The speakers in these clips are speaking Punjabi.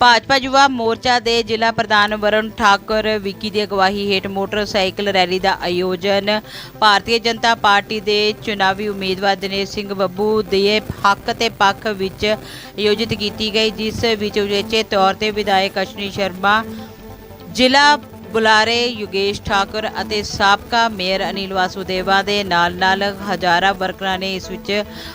ਭਾਜਪਾ ਯੁਵਾ ਮੋਰਚਾ ਦੇ ਜ਼ਿਲ੍ਹਾ ਪ੍ਰਧਾਨ ਵਰੁਣ ਠਾਕੁਰ ਵਿੱਕੀ ਦੀ ਅਗਵਾਈ ਹੇਠ ਮੋਟਰਸਾਈਕਲ ਰੈਲੀ ਦਾ ਆਯੋਜਨ। ਭਾਰਤੀ ਜਨਤਾ ਪਾਰਟੀ ਦੇ ਚੁਣਾਵੀ ਉਮੀਦਵਾਰ ਦਿਨੇਸ਼ ਸਿੰਘ ਬੱਬੂ ਦੇ ਹੱਕ ਤੇ ਪੱਖ ਵਿੱਚ ਆਯੋਜਿਤ ਕੀਤੀ ਗਈ, ਜਿਸ ਵਿੱਚ ਉਚੇਚੇ ਤੌਰ ਤੇ ਵਿਧਾਇਕ ਅਸ਼ਨੀ ਸ਼ਰਮਾ, ਜ਼ਿਲ੍ਹਾ ਬੁਲਾਰੇ ਯੋਗੇਸ਼ ਠਾਕੁਰ ਅਤੇ ਸਾਬਕਾ ਮੇਅਰ ਅਨਿਲ ਵਾਸੁਦੇਵਾ ਦੇ ਨਾਲ-ਨਾਲ ਹਜ਼ਾਰਾਂ ਵਰਕਰਾਂ ਨੇ ਇਸ ਵਿੱਚ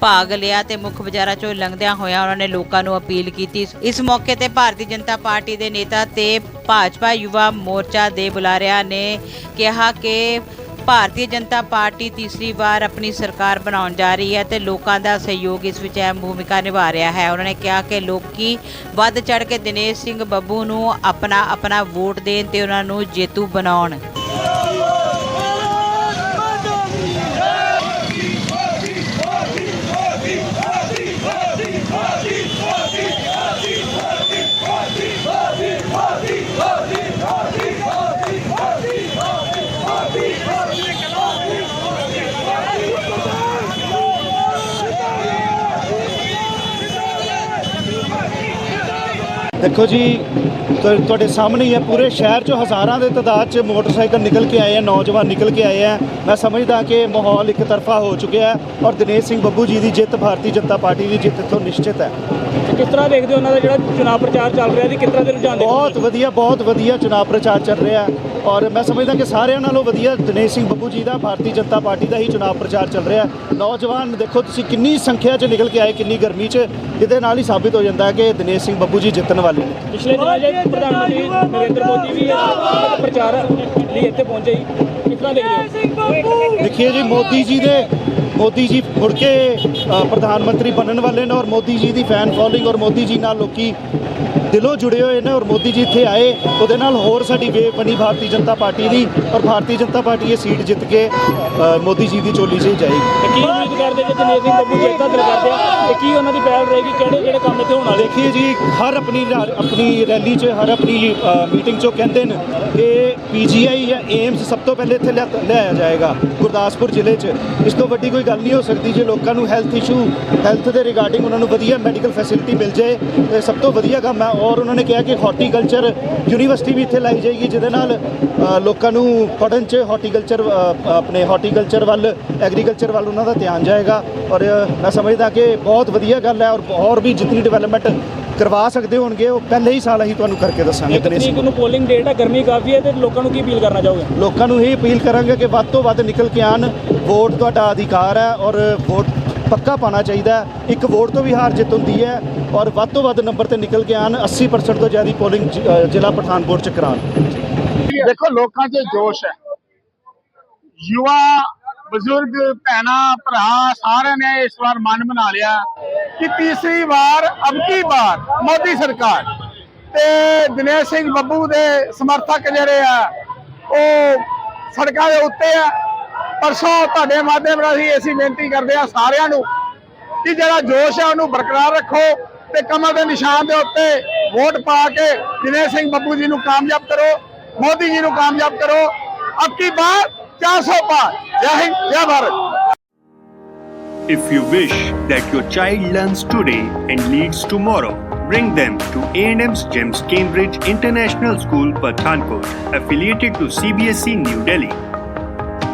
ਭਾਗ ਲਿਆ ਤੇ ਮੁੱਖ ਬਾਜ਼ਾਰਾਂ ਚੋਂ ਲੰਘਦਿਆਂ ਹੋਇਆਂ ਉਹਨਾਂ ਨੇ ਲੋਕਾਂ ਨੂੰ ਅਪੀਲ ਕੀਤੀ। ਇਸ ਮੌਕੇ ਤੇ ਭਾਰਤੀ ਜਨਤਾ ਪਾਰਟੀ ਦੇ ਨੇਤਾ ਤੇ ਭਾਜਪਾ ਯੁਵਾ ਮੋਰਚਾ ਦੇ ਬੁਲਾਰਿਆਂ ਨੇ ਕਿਹਾ ਕਿ ਭਾਰਤੀ ਜਨਤਾ ਪਾਰਟੀ ਤੀਸਰੀ ਵਾਰ ਆਪਣੀ ਸਰਕਾਰ ਬਣਾਉਣ ਜਾ ਰਹੀ ਹੈ ਤੇ ਲੋਕਾਂ ਦਾ ਸਹਿਯੋਗ ਇਸ ਵਿੱਚ ਅਹਿਮ ਭੂਮਿਕਾ ਨਿਭਾ ਰਿਹਾ ਹੈ। ਉਹਨਾਂ ਨੇ ਕਿਹਾ ਕਿ ਲੋਕੀ ਵੱਧ ਚੜ ਕੇ ਦਿਨੇਸ਼ ਸਿੰਘ ਬੱਬੂ ਨੂੰ ਆਪਣਾ ਆਪਣਾ ਵੋਟ ਦੇਣ ਤੇ ਉਹਨਾਂ ਨੂੰ ਜੇਤੂ ਬਣਾਉਣ। ਦੇਖੋ ਜੀ ਤੁ- ਤੁਹਾਡੇ ਸਾਹਮਣੇ ਹੀ ਹੈ ਪੂਰੇ ਸ਼ਹਿਰ 'ਚੋਂ ਹਜ਼ਾਰਾਂ ਦੇ ਤਾਦਾਦ 'ਚ ਮੋਟਰਸਾਈਕਲ ਨਿਕਲ ਕੇ ਆਏ ਆ ਨੌਜਵਾਨ ਨਿਕਲ ਕੇ ਆਏ ਆ। ਮੈਂ ਸਮਝਦਾ ਕਿ ਮਾਹੌਲ ਇੱਕ ਤਰਫਾ ਹੋ ਚੁੱਕਿਆ ਹੈ ਔਰ ਦਿਨੇਸ਼ ਸਿੰਘ ਬੱਬੂ ਜੀ ਦੀ ਜਿੱਤ ਭਾਰਤੀ ਜਨਤਾ ਪਾਰਟੀ ਦੀ ਜਿੱਤ ਇੱਥੋਂ ਨਿਸ਼ਚਿਤ ਹੈ। ਤੇ ਕਿਸ ਤਰ੍ਹਾਂ ਦੇਖਦੇ ਹੋ ਉਹਨਾਂ ਦਾ ਜਿਹੜਾ ਚੁਣਾਵ ਪ੍ਰਚਾਰ ਚੱਲ ਰਿਹਾ ਜੀ? ਕਿਸ ਤਰ੍ਹਾਂ ਦੇ ਰੁਝਾਨ ਬਹੁਤ ਵਧੀਆ ਬਹੁਤ ਵਧੀਆ ਚੁਣਾਵ ਪ੍ਰਚਾਰ ਚੱਲ ਰਿਹਾ ਹੈ। ਔਰ ਮੈਂ ਸਮਝਦਾ ਕਿ ਸਾਰਿਆਂ ਨਾਲੋਂ ਵਧੀਆ ਦਿਨੇਸ਼ ਸਿੰਘ ਬੱਬੂ ਜੀ ਦਾ ਭਾਰਤੀ ਜਨਤਾ ਪਾਰਟੀ ਦਾ ਹੀ ਚੁਣਾਵ ਪ੍ਰਚਾਰ ਚੱਲ ਰਿਹਾ ਨੌਜਵਾਨ ਦੇਖੋ ਤੁਸੀਂ ਕਿੰਨੀ ਸੰਖਿਆ 'ਚ ਨਿਕਲ ਕੇ ਆਏ ਕਿੰਨੀ ਗਰਮੀ 'ਚ ਇਹਦੇ ਨਾਲ ਹੀ ਸਾਬਿਤ ਹੋ ਜਾਂਦਾ ਹੈ ਕਿ ਦਿਨੇਸ਼ ਸਿੰਘ ਬੱਬੂ ਜੀ ਜਿੱਤਣ ਵਾਲੇ ਨੇ। ਪਿਛਲੇ ਦਿਨਾਂ 'ਚ ਪ੍ਰਧਾਨ ਮੰਤਰੀ ਨਰਿੰਦਰ ਮੋਦੀ ਵੀ ਪ੍ਰਚਾਰ ਲਈ ਇੱਥੇ ਪਹੁੰਚੇ ਕਿਸ ਤਰ੍ਹਾਂ ਦੇਖਦੇ ਹੋ? ਦੇਖੀਏ ਜੀ ਮੋਦੀ ਜੀ ਦੇ ਮੋਦੀ ਜੀ ਮੁੜ ਕੇ ਪ੍ਰਧਾਨ ਮੰਤਰੀ ਬਣਨ ਵਾਲੇ ਨੇ ਔਰ ਮੋਦੀ ਜੀ ਦੀ ਫੈਨ ਫੋਲੋਇੰਗ ਔਰ ਮੋਦੀ ਜੀ ਨਾਲ ਲੋਕੀ ਦਿਲੋਂ ਜੁੜੇ ਹੋਏ ਨੇ ਔਰ ਮੋਦੀ ਜੀ ਇੱਥੇ ਆਏ ਉਹਦੇ ਨਾਲ ਹੋਰ ਸਾਡੀ ਵੇਵ ਬਣੀ ਭਾਰਤੀ ਜਨਤਾ ਪਾਰਟੀ ਦੀ ਔਰ ਭਾਰਤੀ ਜਨਤਾ ਪਾਰਟੀ ਇਹ ਸੀਟ ਜਿੱਤ ਕੇ ਮੋਦੀ ਜੀ ਦੀ ਝੋਲੀ 'ਚ ਹੀ ਜਾਏਗੀ। ਕੀ ਉਮੀਦ ਕਰਦੇ ਜੇ ਦਿਨੇਸ਼ ਸਿੰਘ ਬੱਬੂ ਜਿੱਤਦਾ ਦਿਲ ਕਰਦੇ ਆ? ਤੇ ਕੀ ਉਹਨਾਂ ਦੀ ਪਹਿਲ ਰਹੇਗੀ? ਕਿਹੜੇ ਕਿਹੜੇ ਕੰਮ ਇੱਥੇ ਹੋਣ ਵਾਲੇ? ਦੇਖੀਏ ਜੀ ਹਰ ਆਪਣੀ ਆਪਣੀ ਰੈਲੀ 'ਚ ਹਰ ਆਪਣੀ ਮੀਟਿੰਗ 'ਚ ਕਹਿੰਦੇ ਨੇ ਕਿ ਪੀਜੀਆਈ ਜਾਂ ਏਮਸ ਸਭ ਤੋਂ ਪਹਿਲੇ ਇੱਥੇ ਲਿਆ- ਲਿਆਇਆ ਜਾਏਗਾ ਗੁਰਦਾਸਪੁਰ ਜ਼ਿਲ੍ਹੇ 'ਚ। ਇਸ ਤੋਂ ਵੱਡੀ ਕੋਈ ਗੱਲ ਨਹੀਂ ਹੋ ਸਕਦੀ ਜੇ ਲੋਕਾਂ ਨੂੰ ਹੈਲਥ ਇਸ਼ੂ ਹੈਲਥ ਦੇ ਰਿਗਾਰਡਿੰਗ ਉਹਨਾਂ ਨੂੰ ਵਧੀਆ ਮੈਡੀਕਲ ਫੈਸਿਲਿਟੀ ਮਿਲ ਜਾਏ ਤੇ ਸਭ ਤੋਂ ਵਧੀਆ ਕੰਮ ਹੈ ਔਰ ਉਹਨਾਂ ਨੇ ਕਿਹਾ ਕਿ ਹਾਰਟੀਕਲਚਰ ਯੂਨੀਵਰਸਿਟੀ ਵੀ ਇੱਥੇ ਲਾਈ ਜਾਏਗੀ ਜਿਹਦੇ ਨਾਲ ਲੋਕਾਂ ਨੂੰ ਪੜ੍ਹਨ 'ਚ ਹਾਰਟੀਕਲਚਰ ਆਪਣੇ ਹਾਰਟੀਕਲਚਰ ਵੱਲ ਐਗਰੀਕਲਚਰ ਵੱਲ ਉਹਨਾਂ ਦਾ ਧਿਆਨ ਜਾਏਗਾ ਔਰ ਮੈਂ ਸਮਝਦਾ ਕਿ ਬਹੁਤ ਵਧੀਆ ਗੱਲ ਹੈ ਔਰ ਹੋਰ ਵੀ ਜਿੰਨੀ ਡਿਵੈਲਪਮੈਂਟ ਕਰਵਾ ਸਕਦੇ ਹੋਣਗੇ ਉਹ ਪਹਿਲੇ ਹੀ ਸਾਲ ਅਸੀਂ ਤੁਹਾਨੂੰ ਕਰਕੇ ਦੱਸਾਂਗੇ ਤਰੀਕ ਸਿੰਘ। ਨੂੰ ਪੋਲਿੰਗ ਡੇਟ ਹੈ ਗਰਮੀ ਕਾਫੀ ਹੈ ਤੇ ਲੋਕਾਂ ਨੂੰ ਕੀ ਅਪੀਲ ਕਰਨਾ ਚਾਹੋਗੇ ਲੋਕਾਂ ਨੂੰ ਇਹ ਅਪੀਲ ਕਰਾਂਗੇ ਕਿ ਵੱਧ ਤੋਂ ਵੱਧ ਨਿਕਲ ਕੇ ਆਣ ਵੋਟ ਤੁਹਾਡਾ ਅਧਿਕਾਰ ਹੈ ਔਰ ਵੋਟ ਪੱਕਾ ਪਾਣਾ ਚਾਹੀਦਾ ਇੱਕ ਵੋਟ ਤੋਂ ਵੀ ਹਾਰ ਜਿੱਤ ਹੁੰਦੀ ਹੈ ਔਰ ਵੱਧ ਤੋਂ ਵੱਧ ਨੰਬਰ ਤੇ ਨਿਕਲ ਕੇ ਆਣ 80% ਤੋਂ ਜ਼ਿਆਦਾ ਪੋਲਿੰਗ ਜ਼ਿਲ੍ਹਾ ਪਠਾਨਕੋਟ ਚ ਕਰਾਉਣ। ਦੇਖੋ, ਲੋਕਾਂ 'ਚ ਜੋਸ਼ ਹੈ। ਯੁਵਾ, ਬਜ਼ੁਰਗ, ਭੈਣਾਂ, ਭਰਾ ਸਾਰਿਆਂ ਨੇ ਇਸ ਵਾਰ ਮਨ ਬਣਾ ਲਿਆ ਕਿ ਤੀਸਰੀ ਵਾਰ, ਅਬ ਵਾਰ ਮੋਦੀ ਸਰਕਾਰ। ਤੇ ਦਿਨੇਸ਼ ਸਿੰਘ ਬੱਬੂ ਦੇ ਸਮਰਥਕ ਜਿਹੜੇ ਆ, ਉਹ ਸੜਕਾਂ ਦੇ ਉੱਤੇ ਆ। ਪਰਸੋਂ ਤੁਹਾਡੇ ਮਾਧਿਅਮ ਰਾਹੀਂ ਅਸੀਂ ਬੇਨਤੀ ਕਰਦੇ ਆ ਸਾਰਿਆਂ ਨੂੰ ਕਿ ਜਿਹੜਾ ਜੋਸ਼ ਹੈ ਉਹਨੂੰ ਬਰਕਰਾਰ ਰੱਖੋ ਤੇ ਕਮਲ ਦੇ ਨਿਸ਼ਾਨ ਦੇ ਉੱਤੇ ਵੋਟ ਪਾ ਕੇ ਦਿਨੇਸ਼ ਸਿੰਘ ਬੱਬੂ ਜੀ ਨੂੰ ਕਾਮਯਾਬ ਕਰੋ ਮੋਦੀ ਜੀ ਨੂੰ ਕਾਮਯਾਬ ਕਰੋ ਅਬ ਕੀ ਬਾਰ 400 ਪਾਰ ਜੈ ਹਿੰਦ ਜੈ Bharat If you wish that your child learns today and leads tomorrow, bring them to A&M's GEMS Cambridge International School, Pathankot, affiliated to CBSE New Delhi.